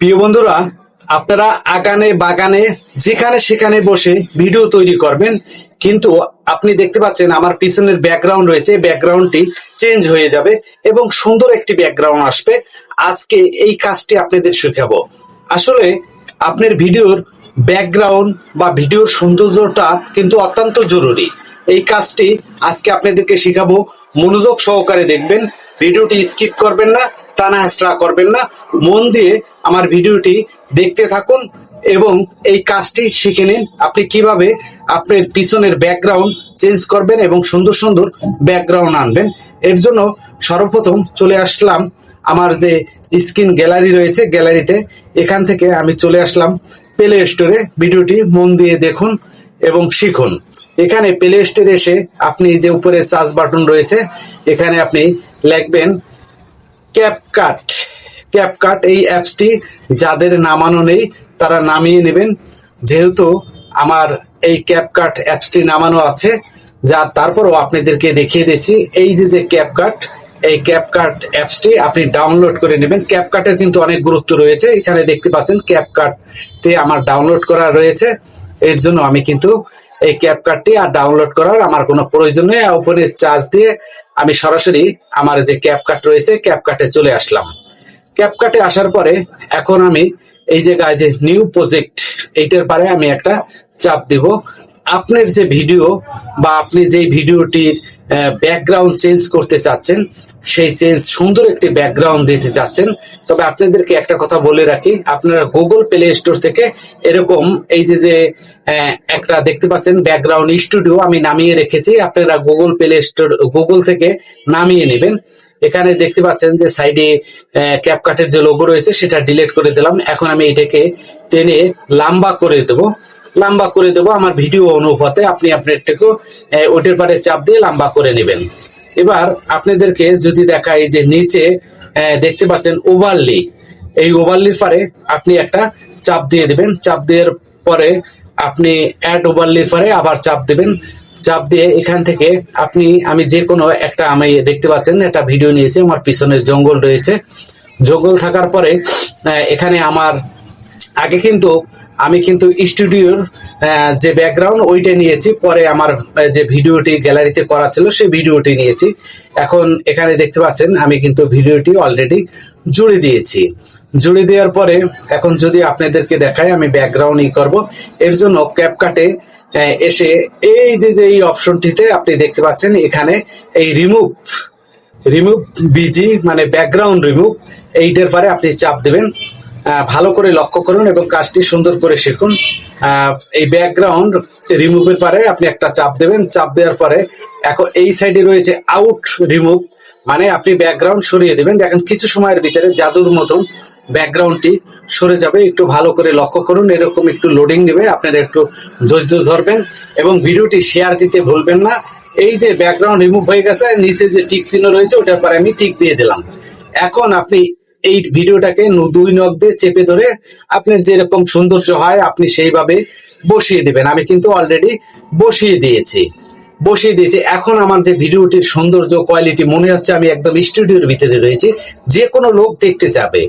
প্রিয় বন্ধুরা, আপনারা আগানে বাগানে, যেখানে সেখানে বসে ভিডিও তৈরি করবেন, কিন্তু আপনি দেখতে পাচ্ছেন আমার পিছনের ব্যাকগ্রাউন্ড রয়েছে ব্যাকগ্রাউন্ডটি চেঞ্জ হয়ে যাবে এবং সুন্দর একটি ব্যাকগ্রাউন্ড আসবে। আজকে এই কাজটি আপনাদের শেখাবো। আসলে আপনার ভিডিওর ব্যাকগ্রাউন্ড বা ভিডিওর সৌন্দর্যটা কিন্তু অত্যন্ত জরুরি। এই কাজটি আজকে আপনাদেরকে শেখাবো। মনোযোগ সহকারে দেখবেন, ভিডিওটি স্কিপ করবেন না। টানা হেঁচড়া করবেন না। মন দিয়ে আমার ভিডিওটি দেখতে থাকুন এবং এই কাজটি শিখে নিন। আপনি কীভাবে আপনার পিছনের ব্যাকগ্রাউন্ড চেঞ্জ করবেন এবং সুন্দর সুন্দর ব্যাকগ্রাউন্ড আনবেন। এর জন্য সর্বপ্রথম চলে আসলাম আমার যে স্ক্রিন গ্যালারি রয়েছে গ্যালারিতে। এখান থেকে আমি চলে আসলাম প্লে স্টোরে ভিডিওটি মন দিয়ে দেখুন এবং শিখুন। এখানে প্লে স্টোরে এসে আপনি যে উপরে সার্চ বাটন রয়েছে, এখানে আপনি লিখবেন ক্যাপকাট ক্যাপকাট এই অ্যাপসটি যাদের নামানো নেই, তারা নামিয়ে নেবেন। যেহেতু আমার এই ক্যাপকাট অ্যাপসটি নামানো আছে, যা তারপরও আপনাদেরকে দেখিয়ে দিচ্ছি এই যে যে ক্যাপকাট এই ক্যাপকাট অ্যাপসটি আপনি ডাউনলোড করে নেবেন। ক্যাপকাটের কিন্তু অনেক গুরুত্ব রয়েছে। এখানে দেখতে পাচ্ছেন ক্যাপকাটটি আমার ডাউনলোড করা রয়েছে। এর জন্য আমি কিন্তু এই ক্যাপকাটটি আর ডাউনলোড করার আমার কোনো প্রয়োজন নেই। উপরে চার্জ দিয়ে আমি সরাসরি আমার যে ক্যাপকাট রয়েছে ক্যাপকাটে চলে আসলাম। ক্যাপকাটে আসার পরে এখন আমি এই জায়গায় যে নিউ প্রজেক্ট এইটার পারে আমি একটা চাপ দিব। আপনার যে ভিডিও বা আপনি যেই ভিডিওটির ব্যাকগ্রাউন্ড চেঞ্জ করতে চাচ্ছেন, সেই চেঞ্জ সুন্দর একটি ব্যাকগ্রাউন্ড দিতে চাচ্ছেন। তবে আপনাদেরকে একটা কথা বলে রাখি, আপনারা গুগল প্লে স্টোর থেকে এরকম এই যে যে একটা দেখতে পাচ্ছেন ব্যাকগ্রাউন্ড স্টুডিও আমি নামিয়ে রেখেছি, আপনারা গুগল প্লে স্টোর গুগল থেকে নামিয়ে নেবেন। এখানে দেখতে পাচ্ছেন যে সাইডে ক্যাপকাটের যে লোগো রয়েছে, সেটা ডিলিট করে দিলাম। এখন আমি এটাকে টেনে লম্বা করে দেবো। লম্বা করে দেবো। আমার ভিডিও অনুপাতে আপনি আপনার আপনারটাকে ওটার পারে চাপ দিয়ে লম্বা করে নেবেন। এবার আপনাদেরকে যদি দেখাই যে নিচে দেখতে পাচ্ছেন ওভারলি এই ওভারলির পারে আপনি একটা চাপ দিয়ে দেবেন। চাপ দেওয়ার পরে আপনি অ্যাড ওভারলির পরে আবার চাপ দেবেন। চাপ দিয়ে এখান থেকে আপনি, আমি যে কোনো একটা, আমি দেখতে পাচ্ছেন, একটা ভিডিও নিয়েছি। আমার পিছনে জঙ্গল রয়েছে। জঙ্গল থাকার পরে এখানে আমার আগে কিন্তু আমি কিন্তু স্টুডিওর যে ব্যাকগ্রাউন্ড ওইটা নিয়েছি। পরে আমার যে ভিডিওটি গ্যালারিতে করা ছিল, সেই ভিডিওটি নিয়েছি। এখন এখানে দেখতে পাচ্ছেন, আমি কিন্তু ভিডিওটি অলরেডি জুড়ে দিয়েছি। জুড়ে দেওয়ার পরে, এখন যদি আপনাদেরকে দেখাই, আমি ব্যাকগ্রাউন্ড ই করব। এর জন্য ক্যাপকাটে এসে এই যে যে এই অপশনটিতে আপনি দেখতে পাচ্ছেন, এখানে এই রিমুভ রিমুভ বিজি মানে ব্যাকগ্রাউন্ড রিমুভ এইটার পরে আপনি চাপ দেবেন। ভালো করে লক্ষ্য করুন এবং কাজটি সুন্দর করে শিখুন। এই ব্যাকগ্রাউন্ড রিমুভের পরে আপনি একটা চাপ দেবেন। চাপ দেওয়ার পরে এখন এই সাইডে রয়েছে আউট রিমুভ মানে আপনি ব্যাকগ্রাউন্ড সরিয়ে দেবেন। দেখেন কিছু সময়ের ভিতরে জাদুর মতন ব্যাকগ্রাউন্ডটি সরে যাবে। একটু ভালো করে লক্ষ্য করুন। এরকম একটু লোডিং নেবে। আপনারা একটু ধৈর্য ধরবেন এবং ভিডিওটি শেয়ার দিতে ভুলবেন না। এই যে ব্যাকগ্রাউন্ড রিমুভ হয়ে গেছে, নিচে যে টিক চিহ্ন রয়েছে, ওটার পরে আমি টিক দিয়ে দিলাম। এখন আপনি এই ভিডিওটাকে দুই নখ দিয়ে চেপে ধরে আপনার যেরকম সৌন্দর্য হয়, আপনি সেইভাবে বসিয়ে দেবেন। আমি কিন্তু অলরেডি বসিয়ে দিয়েছি। বসিয়ে দিয়েছি। এখন আমার যে ভিডিওটির সৌন্দর্য কোয়ালিটি মনে হচ্ছে আমি একদম স্টুডিওর ভিতরে রয়েছি। যে কোনো লোক দেখতে যাবে।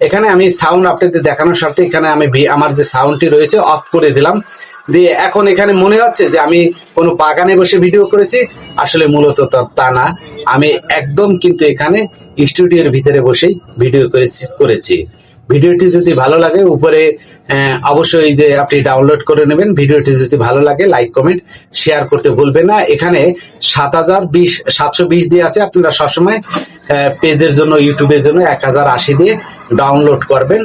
এখানে আমি সাউন্ড আপনাদের দেখানোর সাথে এখানে আমি আমার যে সাউন্ডটি রয়েছে অফ করে দিলাম। দিয়ে এখন এখানে মনে হচ্ছে যে আমি কোনো বাগানে বসে ভিডিও করেছি। আসলে মূলত তা- না। আমি একদম কিন্তু এখানে স্টুডিওর ভিতরে বসেই ভিডিও করেছি করেছি। ভিডিওটি যদি ভালো লাগে, উপরে অবশ্যই যে আপনি ডাউনলোড করে নেবেন। ভিডিওটি যদি ভালো লাগে, লাইক, কমেন্ট, শেয়ার করতে ভুলবেন না। এখানে সাত হাজার বিশ, সাতশো বিশ দিয়ে আছে। আপনারা সবসময় পেজের জন্য, ইউটিউবের জন্য এক হাজার আশি দিয়ে ডাউনলোড করবেন।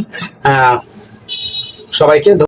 সবাইকে।